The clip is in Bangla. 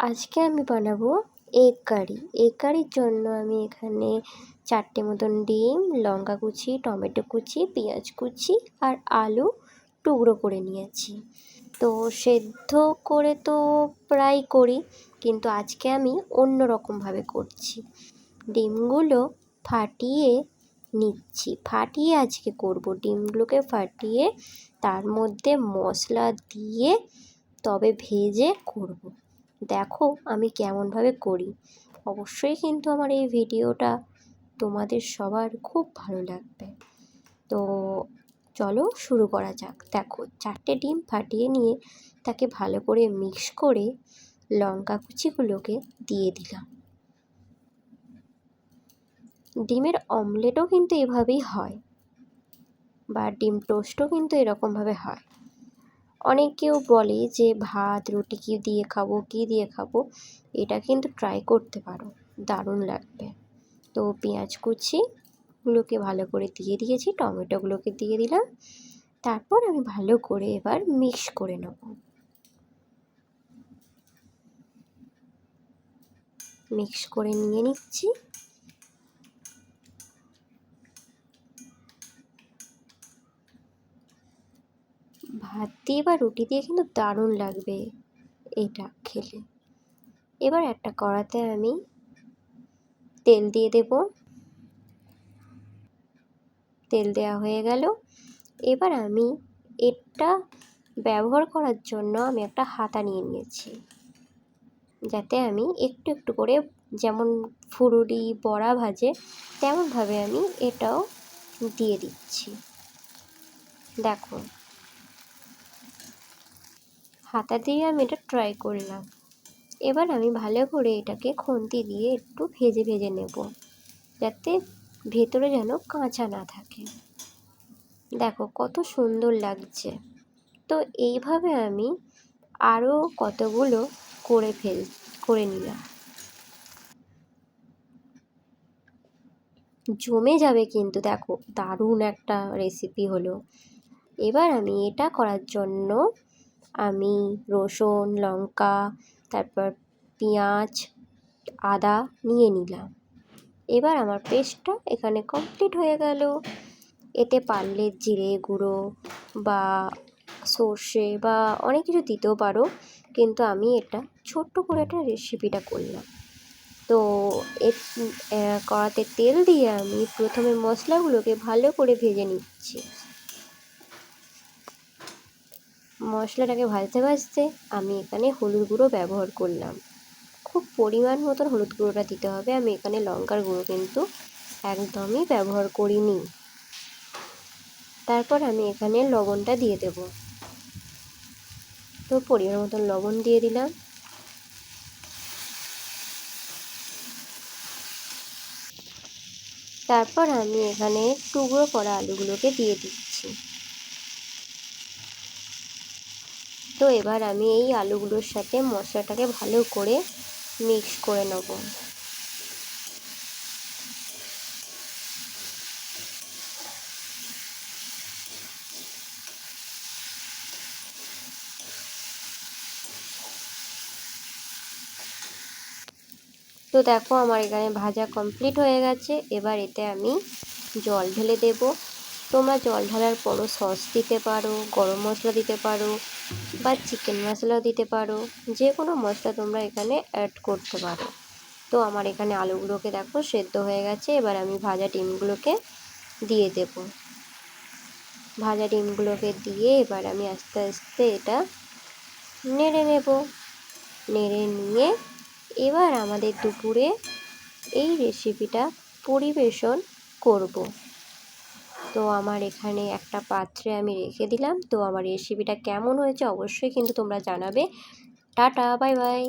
আজকে আমি বানাবো এগ কারি এগ কারির জন্য আমি এখানে চারটে মতন ডিম, লঙ্কা কুচি, টমেটো কুচি, পেঁয়াজ কুচি আর আলু টুকরো করে নিয়েছি। তো সেদ্ধ করে তো প্রায় করি, কিন্তু আজকে আমি অন্য রকমভাবে করছি। ডিমগুলো ফাটিয়ে নিচ্ছি। ফাটিয়ে আজকে করব। ডিমগুলোকে ফাটিয়ে তার মধ্যে মশলা দিয়ে তবে ভেজে করব। দেখো আমি কেমনভাবে করি। অবশ্যই কিন্তু আমার এই ভিডিওটা তোমাদের সবার খুব ভালো লাগবে। তো চলো শুরু করা যাক। দেখো, চারটে ডিম ফাটিয়ে নিয়ে তাকে ভালো করে মিক্স করে লঙ্কা কুচিগুলোকে দিয়ে দিলাম। ডিমের অমলেটও কিন্তু এভাবেই হয় বা ডিম টোস্টও কিন্তু এরকমভাবে হয়। অনেকেও বলে যে, ভাত, রুটি কী দিয়ে খাব, কী দিয়ে খাব? এটা কিন্তু ট্রাই করতে পারো, দারুণ লাগবে। তো পেঁয়াজ কুচিগুলোকে ভালো করে দিয়ে দিয়েছি টমেটোগুলোকে দিয়ে দিলাম। তারপর আমি ভালো করে এবার মিক্স করে নেব। মিক্স করে নিয়ে নিচ্ছি। ভাত দিয়ে বা রুটি দিয়ে কিন্তু দারুণ লাগবে এটা খেলে। এবার একটা কড়াতে আমি তেল দিয়ে দেব। তেল দেওয়া হয়ে গেল। এবার আমি এটা ব্যবহার করার জন্য আমি একটা হাতা নিয়ে নিয়েছি। যাতে আমি একটু একটু করে যেমন ফুরুরি, বড়া ভাজে তেমনভাবে আমি এটাও দিয়ে দিচ্ছি। দেখো হাতা দিয়ে আমি এটা ট্রাই করলাম। এবার আমি ভালো করে এটাকে খুন্তি দিয়ে একটু ভেজে ভেজে নেব, যাতে ভেতরে যেন কাঁচা না থাকে। দেখো কত সুন্দর লাগছে। তো এইভাবে আমি আরও কতগুলো করে ফেল, করে নিলাম। জমে যাবে কিন্তু দেখো, দারুণ একটা রেসিপি হলো। এবার আমি এটা করার জন্য আমি, রসুন, লঙ্কা, তারপর পেঁয়াজ, আদা নিয়ে নিলাম। এবার আমার পেস্টটা এখানে কমপ্লিট হয়ে গেল। এতে পারলে জিরে গুঁড়ো বা সর্ষে বা অনেক কিছু দিতেও পারো, কিন্তু আমি এটা ছোট্ট করে একটা রেসিপিটা করলাম। তো কড়াতে তেল দিয়ে আমি প্রথমে মশলাগুলোকে ভালো করে ভেজে নিচ্ছি। মশলাটাকে ভাজতে ভাজতে আমি এখানে হলুদ গুঁড়ো ব্যবহার করলাম। খুব পরিমাণ মতন হলুদ গুঁড়োটা দিতে হবে। আমি এখানে লঙ্কার গুঁড়ো কিন্তু একদমই ব্যবহার করিনি। তারপর আমি এখানে লবণটা দিয়ে দেব। তো পরিমাণ মতন লবণ দিয়ে দিলাম। তারপর আমি এখানে টুকরো করা আলুগুলোকে দিয়ে দিচ্ছি। তো এবার আমি এই আলুগুলোর সাথে মশলাটাকে ভালো করে মিক্স করে নেব। তো দেখো আমার এখানে ভাজা কমপ্লিট হয়ে গেছে। এবার এতে আমি জল ঢেলে দেবো। তোমরা জল ঢালার পরও সস দিতে পারো, গরম মশলা দিতে পারো বা চিকেন মশলাও দিতে পারো যে কোনো মশলা তোমরা এখানে অ্যাড করতে পারো। তো আমার এখানে আলুগুলোকে দেখো সেদ্ধ হয়ে গেছে, এবার আমি ভাজা ডিমগুলোকে দিয়ে দেব। ভাজা ডিমগুলোকে দিয়ে এবার আমি আস্তে আস্তে এটা নেড়ে নেব। নেড়ে নিয়ে এবার আমাদের দুপুরে এই রেসিপিটা পরিবেশন করব। তো আমার এখানে একটা পাত্রে আমি রেখে দিলাম। তো আমার রেসিপিটা কেমন হয়েছে অবশ্যই কিন্তু তোমরা জানাবে। Tata, bye bye.